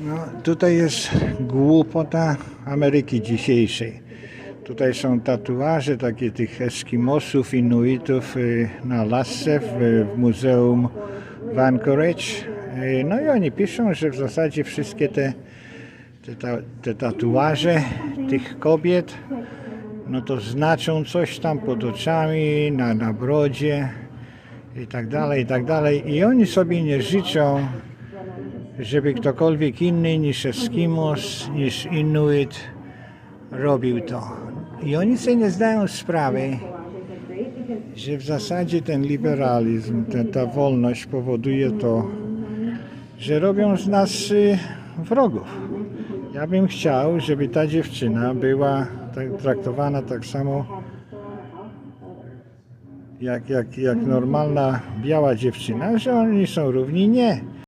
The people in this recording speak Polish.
No, tutaj jest głupota Ameryki dzisiejszej. Tutaj są tatuaże takie tych Eskimosów, Inuitów y, na lasce w, w Muzeum w Anchorage. Y, No i oni piszą, że w zasadzie wszystkie te, te, ta, te tatuaże tych kobiet no to znaczą coś tam pod oczami, na, na brodzie i tak dalej, i tak dalej. I oni sobie nie życzą, żeby ktokolwiek inny niż Eskimos, niż Inuit robił to. I oni sobie nie zdają sprawy, że w zasadzie ten liberalizm, ta, ta wolność powoduje to, że robią z nas y, wrogów. Ja bym chciał, żeby ta dziewczyna była tak, traktowana tak samo jak, jak, jak normalna biała dziewczyna, że oni są równi. Nie.